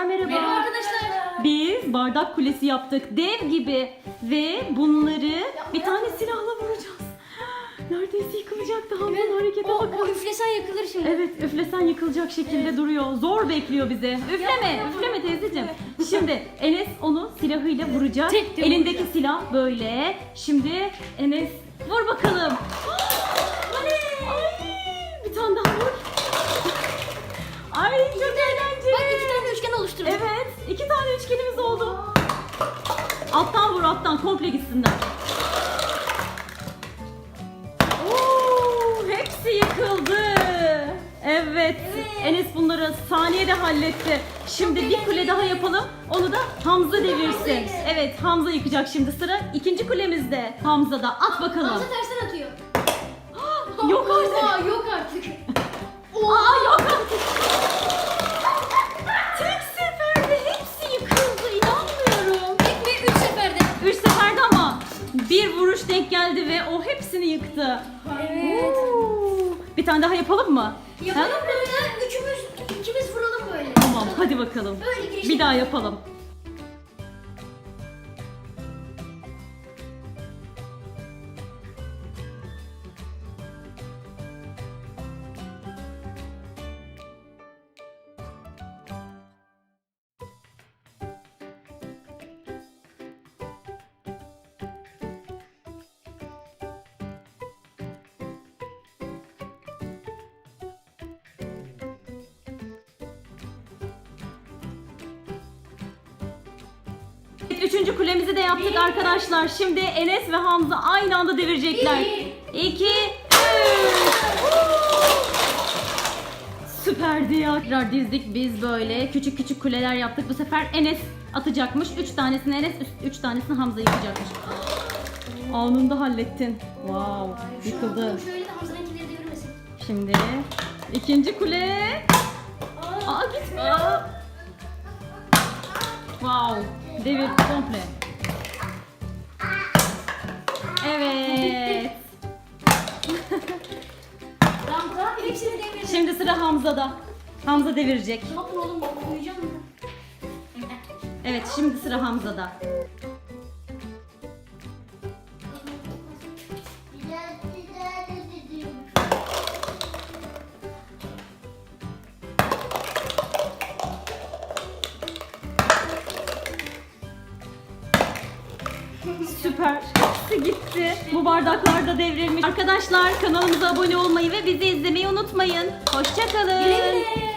Arkadaşlar merhaba. Merhaba arkadaşlar. Biz bardak kulesi yaptık dev gibi ve bunları bir tane silahla vuracağız. Neredeyse yıkılacaktı Hamza'nın harekete O, o bakın. üflesen yakılır şimdi. Evet üflesen yıkılacak şekilde duruyor. Zor bekliyor bizi. Üfleme, Yapma, üfleme teyzeciğim. Şimdi Enes onu silahıyla vuracak. Tek de Elindeki vuracak. silah böyle. Şimdi Enes vur bakalım. Ay, bir tane daha vur. Ay çok eğlenceli. Oluşturduk. Evet, iki tane üçgenimiz oldu. Alttan vur, alttan komple gitsinler. Oo, hepsi yıkıldı. Evet. Enes bunları saniyede halletti. Şimdi bir kule daha yapalım. Onu da Hamza devirsin. Evet, Hamza yıkacak şimdi sıra. ikinci kulemizde. Hamza da at bakalım. Hamza tersten atıyor. Yok artık. Yok artık. Hepsini yıktı. Evet. Oo. Bir tane daha yapalım mı? Yapalım Ha? böyle. Üçümüz, ikimiz vuralım böyle. Tamam hadi bakalım. Böyle. Bir daha yapalım. Evet, Üçüncü kulemizi de yaptık arkadaşlar. Şimdi Enes ve Hamza aynı anda devirecekler. İki, üç. Süperdi ya. Tekrar dizdik biz böyle. Küçük küçük kuleler yaptık. Bu sefer Enes atacakmış. Üç tanesini Enes, üç, üç tanesini Hamza yıkacakmış. Anında hallettin. Wow, yıkıldı. Şöyle de Hamza'nınkileri devirmesin. Şimdi ikinci kule. Aa gitmiyor. Wow. Devir komple. Evet. Tamam hepsini devirdim. Şimdi sıra Hamza'da. Hamza devirecek. Ne yapın oğlum bak uyuyacağım mı? Evet şimdi sıra Hamza'da. Süper. Hepsi gitti. Bu bardaklar da devrilmiş. Arkadaşlar kanalımıza abone olmayı ve bizi izlemeyi unutmayın. Hoşçakalın. Güle güle.